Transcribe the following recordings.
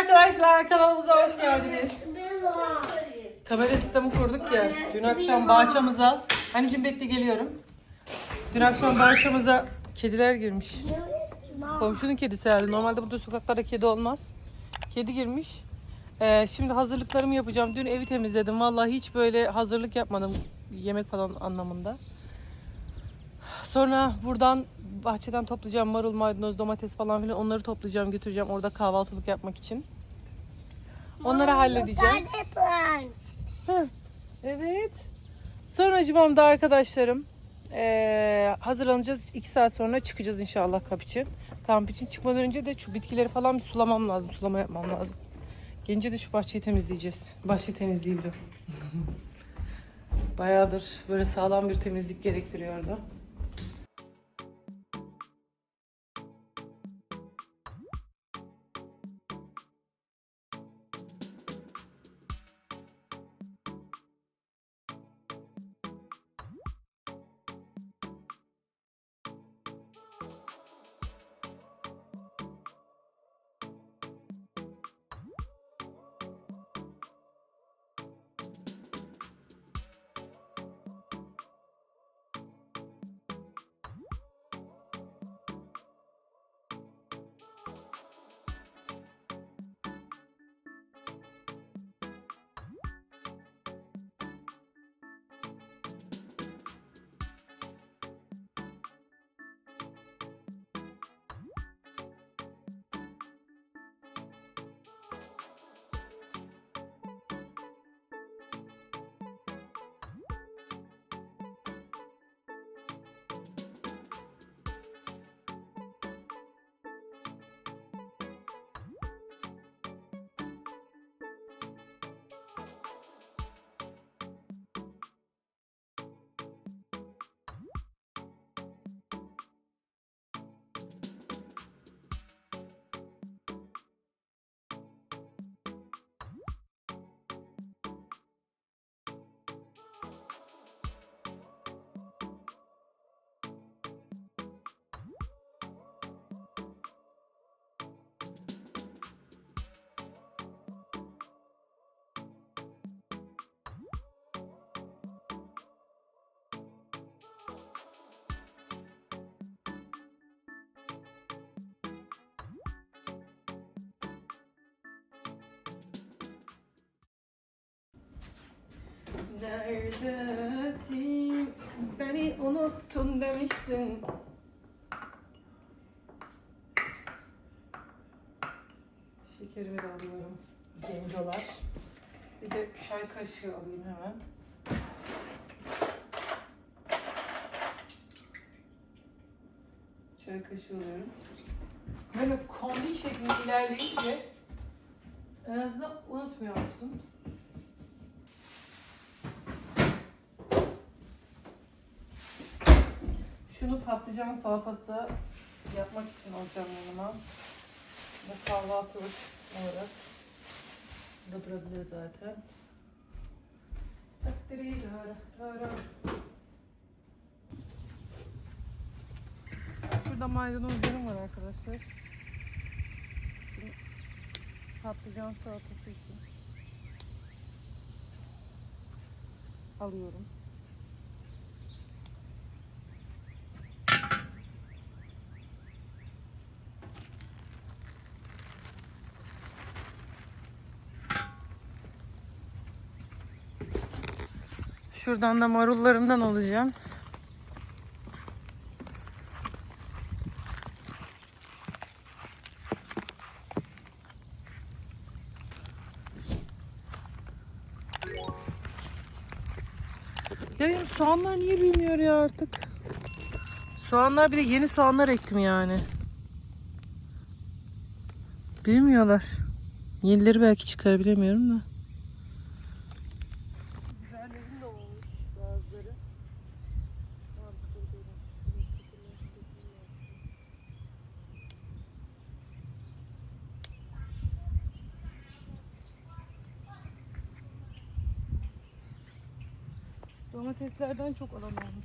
arkadaşlar kanalımıza hoş geldiniz. Kamera sistemi kurduk ya. Dün akşam bahçemize, anneciğim bekle geliyorum. Dün akşam bahçemize kediler girmiş. Komşunun kedisi herhalde. Normalde burada sokaklarda kedi olmaz. Kedi girmiş. Ee, şimdi hazırlıklarımı yapacağım. Dün evi temizledim. Vallahi hiç böyle hazırlık yapmadım. Yemek falan anlamında. Sonra buradan bahçeden toplayacağım marul, maydanoz, domates falan filan onları toplayacağım, götüreceğim orada kahvaltılık yapmak için. Onları halledeceğim. Hı, Evet. Sonra cimamda arkadaşlarım eee, hazırlanacağız. 2 saat sonra çıkacağız inşallah kamp için. Kamp için çıkmadan önce de şu bitkileri falan bir sulamam lazım. Sulama yapmam lazım. Gelince de şu bahçeyi temizleyeceğiz. Bahçeyi temizleyeyim de. Bayağıdır böyle sağlam bir temizlik gerektiriyordu. Neredesin? Beni unuttun demişsin. Şekerimi de alıyorum. Gencolar. Bir de çay kaşığı alayım hemen. Çay kaşığı alıyorum. Böyle kombi şeklinde ilerleyince en azından unutmuyor musun? Şunu patlıcan salatası yapmak için alacağım yanıma. Ve kahvaltılık olarak. Bu durabilir zaten. Şurada maydanozlarım var arkadaşlar. Patlıcan salatası için alıyorum. Şuradan da marullarımdan alacağım. Ya soğanlar niye büyümüyor ya artık? Soğanlar bir de yeni soğanlar ektim yani. Büyümüyorlar. Yenileri belki çıkar bilemiyorum da. Biberlerim de olmuş bazıları. Domateslerden çok alan olmuş.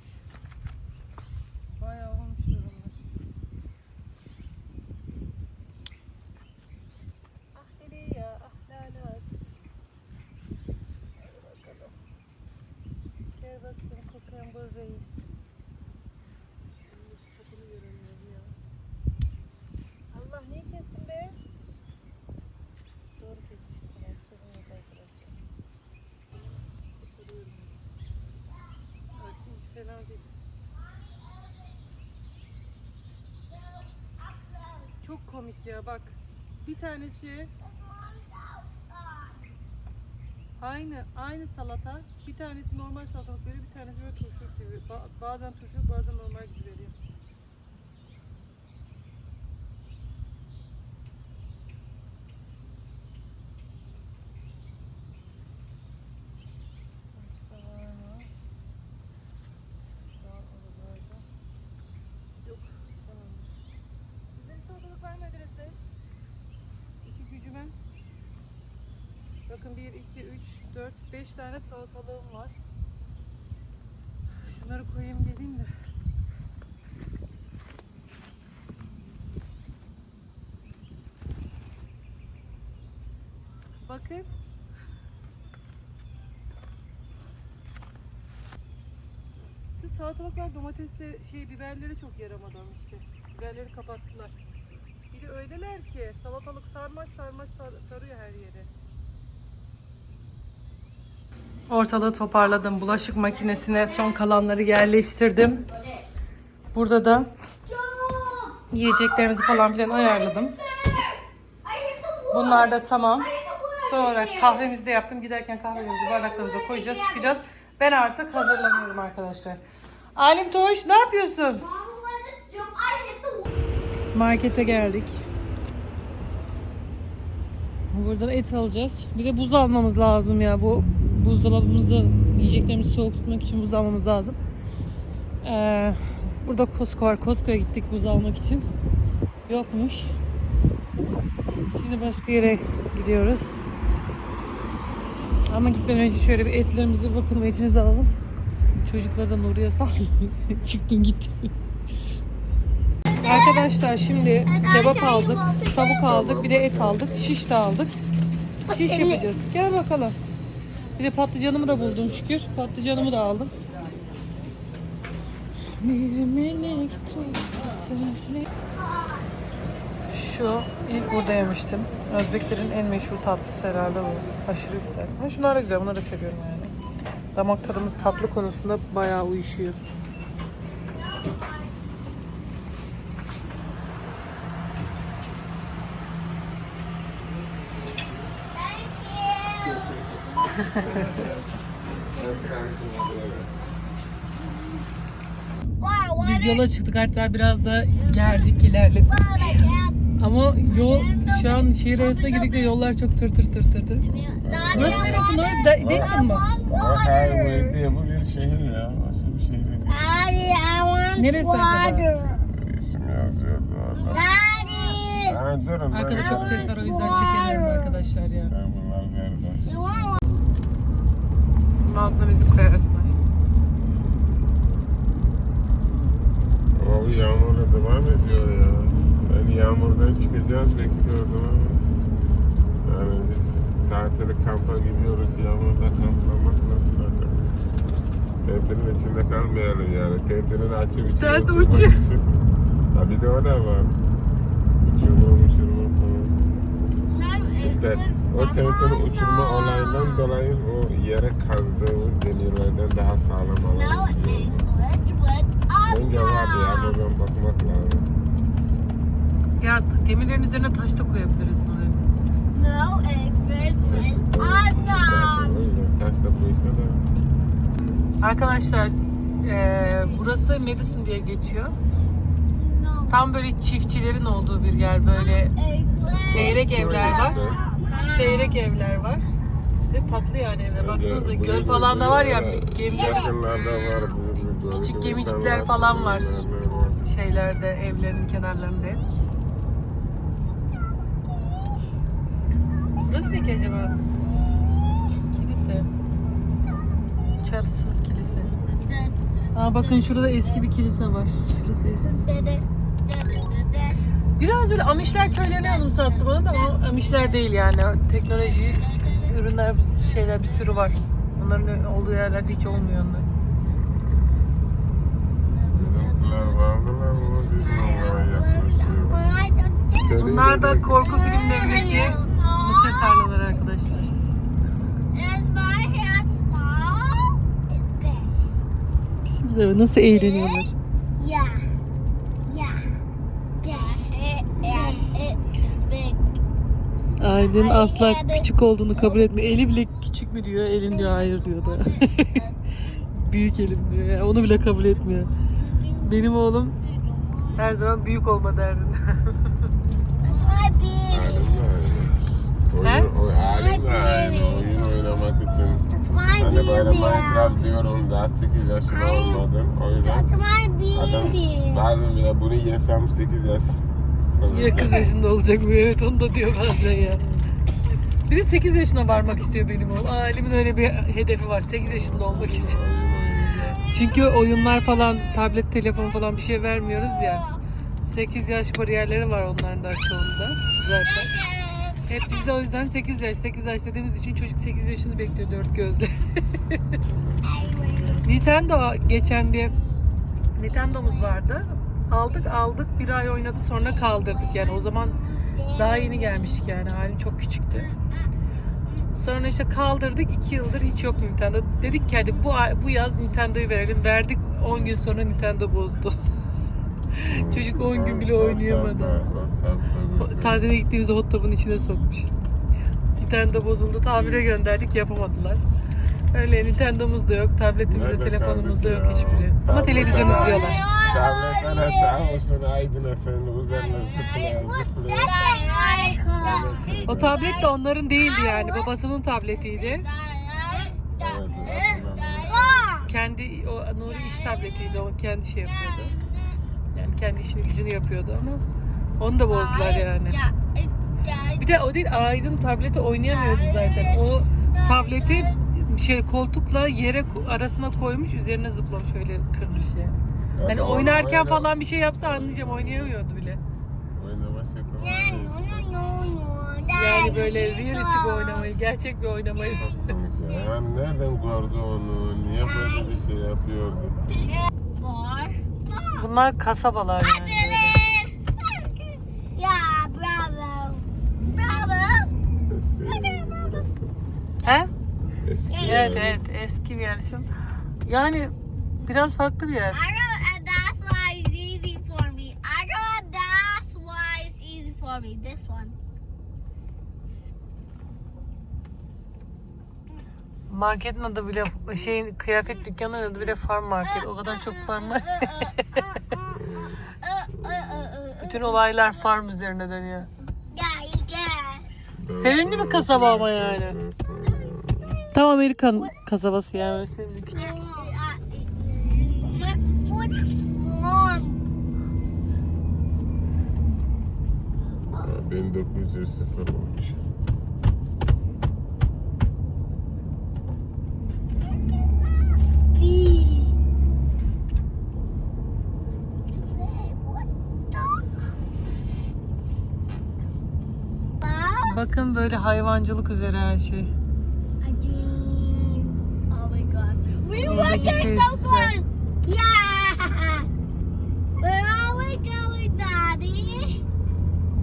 Çok komik ya bak. Bir tanesi aynı aynı salata. Bir tanesi normal salatalık veriyor, bir tanesi böyle turşuluk gibi. Ba bazen turşuluk, bazen normal gibi veriyor. Tane salatalığım var. Şunları koyayım geleyim de. Bakın. Şu salatalıklar domatesle şey biberleri çok yaramadı ama işte. Biberleri kapattılar. Bir de öyleler ki salatalık sarmak sarmak sar- sarıyor her yere. Ortalığı toparladım. Bulaşık makinesine son kalanları yerleştirdim. Burada da yiyeceklerimizi falan filan ayarladım. Bunlar da tamam. Sonra kahvemizi de yaptım. Giderken kahvelerimizi bardaklarımıza koyacağız, çıkacağız. Ben artık hazırlanıyorum arkadaşlar. Alim Toş ne yapıyorsun? Markete geldik. Buradan et alacağız. Bir de buz almamız lazım ya. Bu buzdolabımızı yiyeceklerimizi soğuk tutmak için buz almamız lazım. Ee, burada Costco var. Costco'ya gittik buz almak için. Yokmuş. Şimdi başka yere gidiyoruz. Ama gitmeden önce şöyle bir etlerimizi bakalım etimizi alalım. Çocukları da Nuriye saldım. Çıktım gittim. Arkadaşlar şimdi kebap aldık, tavuk aldık, bir de et aldık, şiş de aldık. Şiş yapacağız. Gel bakalım. Bir de patlıcanımı da buldum şükür. Patlıcanımı da aldım. Şu ilk burada yemiştim. Özbeklerin en meşhur tatlısı herhalde bu. Aşırı güzel. Ha, şunlar da güzel. Bunları da seviyorum yani. Damak tadımız tatlı konusunda bayağı uyuşuyor. Biz yola çıktık hatta biraz da geldik ilerledik. Ama yol şu an şehir arasına girdik de yollar çok tır tır tır tır tır. Burası neresi? Nor Dayton mı? Highway diye bu bir şehir ya. Başka bir şehir değil. Neresi acaba? İsim yazıyordu orada. Ha, durun. Arkada çok ses var o yüzden çekemiyorum arkadaşlar ya. Sen bunlar nerede? Altına müzik koyarsın aşkım. Ama bu yağmurla devam ediyor ya. Ben yağmurdan çıkacağız bekliyordum ama. Yani biz tatili kampa gidiyoruz. Yağmurda kamplamak nasıl acaba? Tentinin içinde kalmayalım yani. Tentini açıp içine Tent uçuyor. için. Ha bir de o da var. Uçurma uçurma falan. İşte o tentini uçurma olayından dolayı o yere kazdığımız demirlerden daha sağlam alabiliyoruz. Bence vardı ya buradan bakmak lazım. Ya demirlerin üzerine taş da koyabiliriz taşla koysa da Arkadaşlar eee, burası Madison diye geçiyor. Tam böyle çiftçilerin olduğu bir yer böyle seyrek evler var. Seyrek evler var. Ve tatlı yani evler. Baksanıza göl falan da var ya böyle gemi Yakınlarda var. böyle- böyle Küçük gemicikler falan var. şeylerde evlerin kenarlarında. Burası ne ki acaba? Kilise. Çatısız kilise. Aa bakın şurada eski bir kilise var. Şurası eski. Biraz böyle Amişler köylerini anımsattı bana da ama Amişler değil yani. Teknoloji ürünler, şeyler bir sürü var. Onların olduğu yerlerde hiç olmuyor onlar. Bunlar da korku filmlerindeki mısır tarlaları arkadaşlar. Nasıl eğleniyorlar. Yeah. Yeah. Yeah. Yeah. Aydın asla küçük olduğunu kabul etmiyor. Eli bile küçük mü diyor, elin diyor hayır diyor da. büyük elim diyor. Yani onu bile kabul etmiyor. Benim oğlum her zaman büyük olma derdinde. Oyun, oy, halim. Oyun oynamak için. Hani böyle Minecraft diyorum daha 8 yaşında olmadım. O yüzden adam bazen bile bunu yesem 8 yaş Ya kız yaşında olacak mı? Evet onu da diyor bazen ya. Bir de 8 yaşına varmak istiyor benim oğlum. Ailemin öyle bir hedefi var. 8 yaşında olmak istiyor. Çünkü oyunlar falan, tablet, telefon falan bir şey vermiyoruz ya. 8 yaş bariyerleri var onların da çoğunda zaten. Hep biz de o yüzden 8 yaş, 8 yaş dediğimiz için çocuk 8 yaşını bekliyor dört gözle. Nintendo geçen bir Nintendo'muz vardı. Aldık aldık bir ay oynadı sonra kaldırdık yani o zaman daha yeni gelmiştik yani halim çok küçüktü. Sonra işte kaldırdık 2 yıldır hiç yok Nintendo. Dedik ki hadi bu ay- bu yaz Nintendo'yu verelim. Verdik 10 gün sonra Nintendo bozdu. Çocuk 10 gün bile oynayamadı. Tatile gittiğimizde hot tub'un içine sokmuş. Nintendo bozuldu. Tamire gönderdik yapamadılar. Öyle Nintendo'muz da yok, tabletimiz de, telefonumuz da yok hiçbiri. Ama Tablet televizyon Tabletlere sağ olsun Aydın Efendi üzerine zıplaya zıplaya. O tablet de onların değildi yani. Babasının tabletiydi. Kendi o Nuri iş tabletiydi. O kendi şey yapıyordu. Yani kendi işini gücünü yapıyordu ama onu da bozdular yani. Bir de o değil Aydın tableti oynayamıyordu zaten. O tableti şey koltukla yere arasına koymuş üzerine zıplamış öyle kırmış yani. Hani Evet, oynarken oyna- falan bir şey yapsa anlayacağım oynayamıyordu bile. Oynama şey yapamadı. Yani böyle reality bir oynamayı, gerçek bir oynamayı. Yani nereden gördü onu? Niye böyle bir şey yapıyordu? Bunlar kasabalar yani. Bravo. Bravo. He? Eski Evet ev. evet eski bir yerleşim. Yani biraz farklı bir yer. Me. This one. Marketin adı bile şeyin kıyafet dükkanının adı bile farm market. O kadar çok farm var. Bütün olaylar farm üzerine dönüyor. Yeah, yeah. Sevimli bir kasaba ama yani. Tam Amerikan kasabası yani sevimli küçük. 1903. Bakın böyle hayvancılık üzere her şey. Buradaki tesisler. Yeah.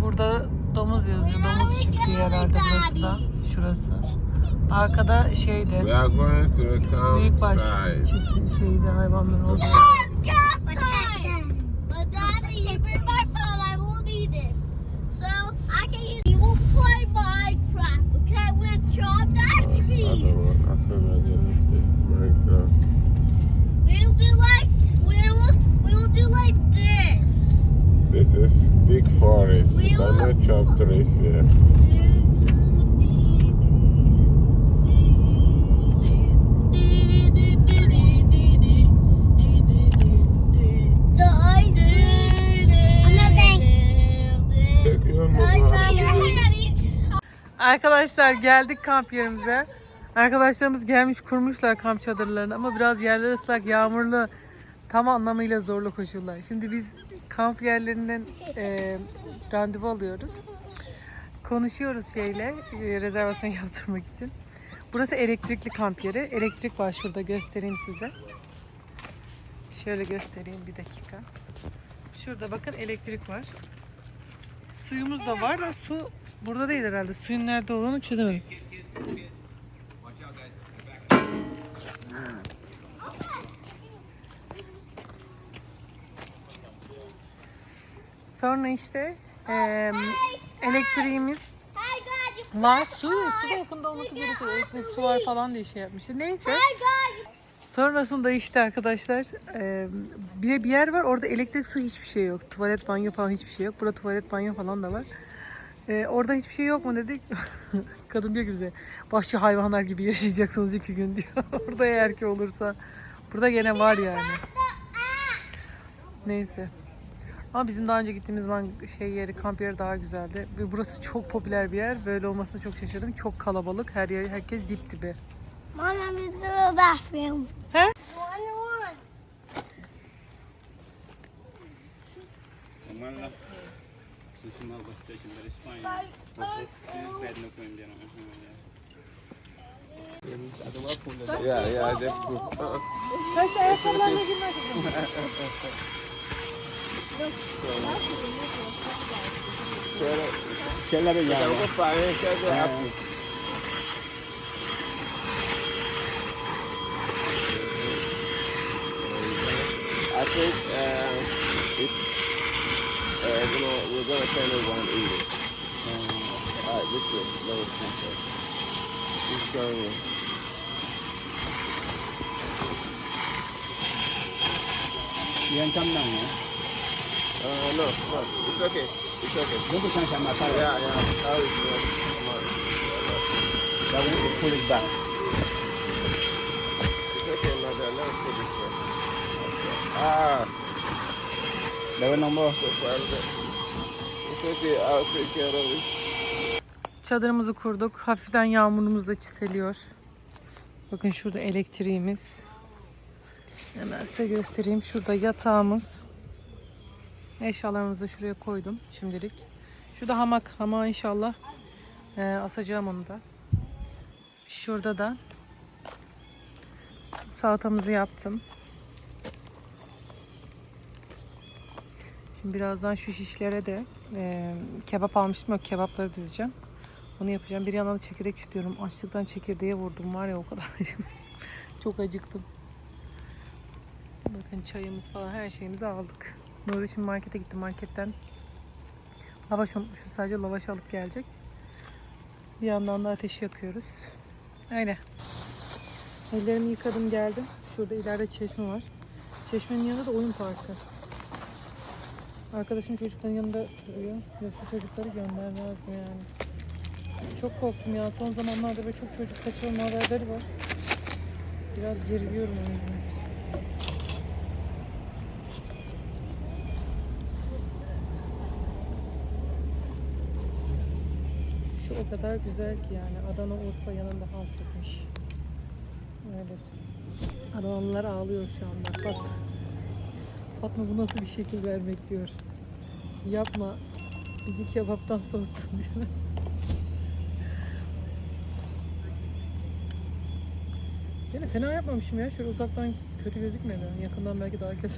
Burada domuz yazıyor. Domuz çiftliği herhalde burası da. Şurası. Arkada a Büyükbaş çiftliği şeyde hayvanların olduğu. Yes, campsite. But Daddy, you bring my phone. I will need it. So I can use. We will play Minecraft. Okay, with chop that tree. Adamın aklına gelen şey Minecraft. We'll do like we will we will do like this. This is big forest. Çekiyor mu bu? Arkadaşlar geldik kamp yerimize. Arkadaşlarımız gelmiş kurmuşlar kamp çadırlarını ama biraz yerler ıslak, yağmurlu. Tam anlamıyla zorlu koşullar. Şimdi biz kamp yerlerinden e, randevu alıyoruz. Konuşuyoruz şeyle e, rezervasyon yaptırmak için. Burası elektrikli kamp yeri. Elektrik var şurada göstereyim size. Şöyle göstereyim bir dakika. Şurada bakın elektrik var. Suyumuz da var da su burada değil herhalde. Suyun nerede olduğunu çözemedim. Sonra işte eee, elektriğimiz Var su. Su da yakında olması gerekiyor. Elektrik su var falan diye şey yapmıştı. Neyse. Sonrasında işte arkadaşlar e, bir de bir yer var orada elektrik su hiçbir şey yok. Tuvalet banyo falan hiçbir şey yok. Burada tuvalet banyo falan da var. E, orada hiçbir şey yok mu dedik. Kadın diyor ki bize vahşi hayvanlar gibi yaşayacaksınız iki gün diyor. orada eğer ki olursa. Burada gene var yani. Neyse. Ama bizim daha önce gittiğimiz man şey yeri, kamp yeri daha güzeldi. Ve burası çok popüler bir yer. Böyle olmasına çok şaşırdım. Çok kalabalık. Her yer, herkes dip dibe. Going to go bathroom. Yeah, that's good. Uh-uh. Neyse ayakkabılarla girmek Şöyle bir yani. Bu parayı şöyle yapın. I think uh, it's, uh, you know, we're gonna turn it 180. Um, all right, this is lower pressure. It's going. Yan trăm đồng nữa. Uh, no, no, it's okay. It's okay. Don't on my car. Yeah, yeah. How is on. That we pull it back. It's okay, mother. Let us put this way. Ah, Level number. It's okay. I'll take care of it. Çadırımızı kurduk. Hafiften yağmurumuz da çiseliyor. Bakın şurada elektriğimiz. Hemen size göstereyim. Şurada yatağımız. Eşyalarımızı da şuraya koydum şimdilik. Şurada hamak. Hamağı inşallah e, asacağım onu da. Şurada da salatamızı yaptım. Şimdi birazdan şu şişlere de e, kebap almıştım. O kebapları dizeceğim. Onu yapacağım. Bir yandan da çekirdek istiyorum. Açlıktan çekirdeğe vurdum var ya o kadar. Çok acıktım. Bakın çayımız falan her şeyimizi aldık. Nuri şimdi markete gitti. Marketten lavaş unutmuşuz. Sadece lavaş alıp gelecek. Bir yandan da ateş yakıyoruz. Öyle. Ellerimi yıkadım geldim. Şurada ileride çeşme var. Çeşmenin yanında da oyun parkı. Arkadaşım çocukların yanında duruyor. Yoksa çocukları göndermezdim yani. Çok korktum ya. Son zamanlarda böyle çok çocuk kaçırma haberleri var. Biraz geriliyorum o yüzden. Şu o kadar güzel ki yani. Adana Urfa yanında halk etmiş. Öyle. Adanalılar ağlıyor şu anda. Bak. Fatma bu nasıl bir şekil vermek diyor. Yapma. Bizi kebaptan soğuttun diyor. Yine fena yapmamışım ya. Şöyle uzaktan kötü gözükmedi. Yakından belki daha kötü.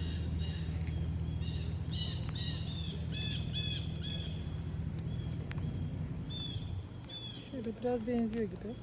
Şöyle biraz benziyor gibi.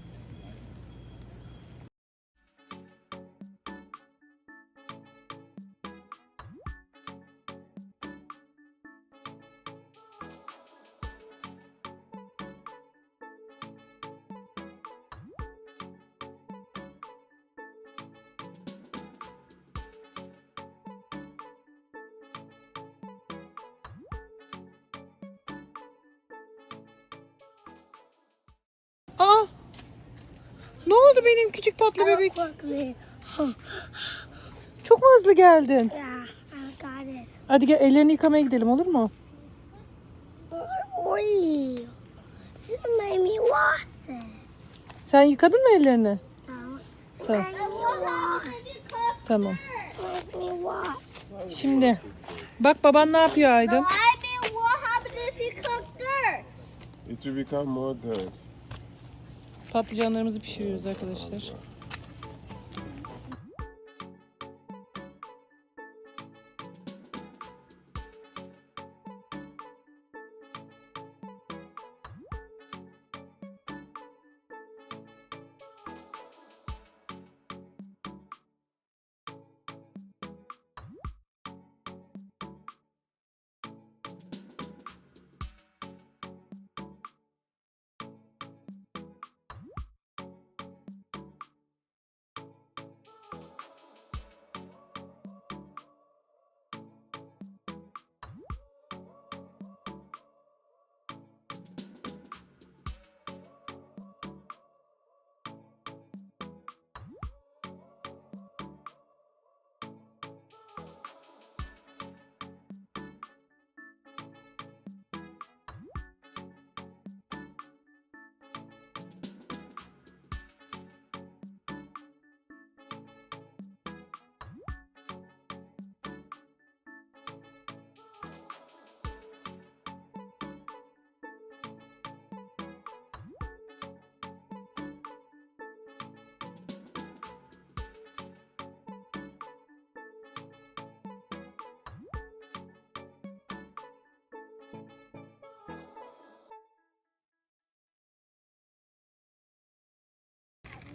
Aa! Ne oldu benim küçük tatlı bebek? Çok mu hızlı geldin? Hadi gel ellerini yıkamaya gidelim olur mu? Sen yıkadın mı ellerini? Tamam. Tamam. Şimdi bak baban ne yapıyor Aydın? It will become more dirt. Patlıcanlarımızı pişiriyoruz arkadaşlar.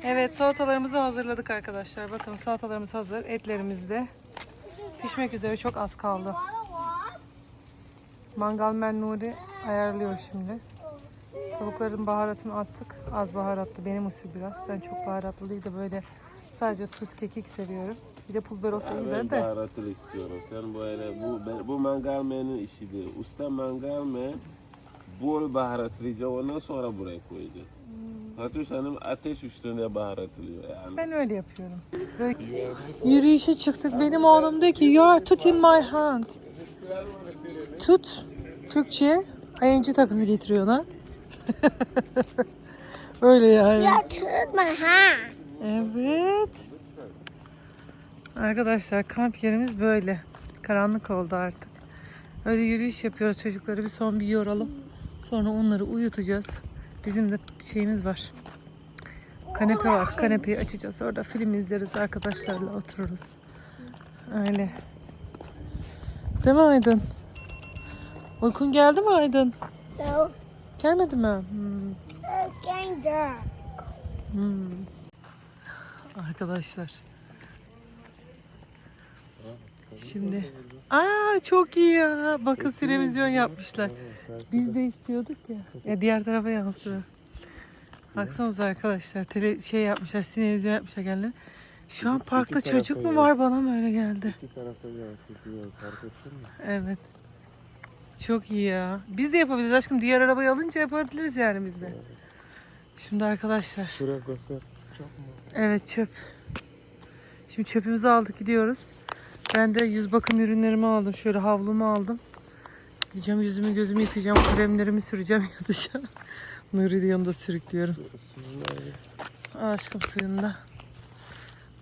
Evet salatalarımızı hazırladık arkadaşlar. Bakın salatalarımız hazır. Etlerimiz de pişmek üzere çok az kaldı. Mangal men Nuri ayarlıyor şimdi. Tavukların baharatını attık. Az baharatlı. Benim usul biraz. Ben çok baharatlı değil de böyle sadece tuz, kekik seviyorum. Bir de pul biber olsa Ben iyidir de. baharatlı istiyorum. Sen böyle bu ben- bu mangal menin işidir. Usta mangal men bol baharatlayacak ondan sonra buraya koyacak. Fatoş Hanım ateş üstünde baharatlıyor yani. Ben öyle yapıyorum. Böyle yürüyüşe çıktık. Benim oğlum diyor ki you are tut in my hand. Tut. Türkçe ayıncı takısı getiriyor ona. öyle yani. You took my hand. Evet. Arkadaşlar kamp yerimiz böyle. Karanlık oldu artık. Öyle yürüyüş yapıyoruz çocukları bir son bir yoralım. Sonra onları uyutacağız. Bizim de şeyimiz var. Kanepe var. Kanepeyi açacağız. Orada film izleriz arkadaşlarla otururuz. Öyle. Değil mi Aydın? Uykun geldi mi Aydın? No, Gelmedi mi? Hmm. it's getting dark. Hmm. Arkadaşlar. Şimdi. Aa çok iyi ya. Bakın televizyon yapmışlar. Biz de istiyorduk ya. Ya diğer tarafa yansıdı. Baksanıza arkadaşlar. Tele, şey yapmışlar. Sinevizyon yapmışlar kendileri. Şu an parkta çocuk mu var bana mı öyle geldi? İki tarafta yansıtıyor fark ettin mi? Evet. Çok iyi ya. Biz de yapabiliriz aşkım. Diğer arabayı alınca yapabiliriz yani biz de. Şimdi arkadaşlar. Şuraya göster. Çok mu? Evet çöp. Şimdi çöpümüzü aldık gidiyoruz. Ben de yüz bakım ürünlerimi aldım. Şöyle havlumu aldım. Gideceğim yüzümü gözümü yıkayacağım. Kremlerimi süreceğim yatacağım. Nuri de yanında sürüklüyorum. Aşkım suyunda.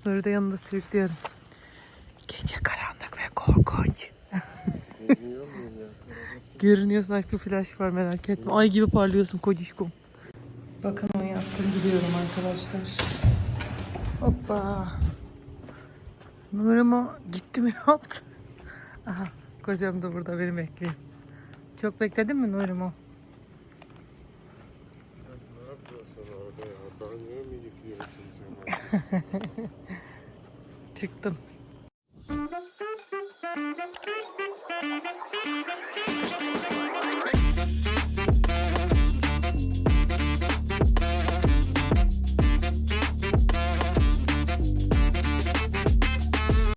Nuri de yanında sürüklüyorum. Gece karanlık ve korkunç. Görünüyorsun aşkım flash var merak etme. Ay gibi parlıyorsun kocişkom. Bakın o yaptım gidiyorum arkadaşlar. Hoppa. Nurimo gitti mi ne yaptı? Aha kocam da burada beni bekliyor. Çok bekledin mi Nurimo? Ne yapıyorsun orada ya? Banyo mu yıkıyorsun sen? Çıktım.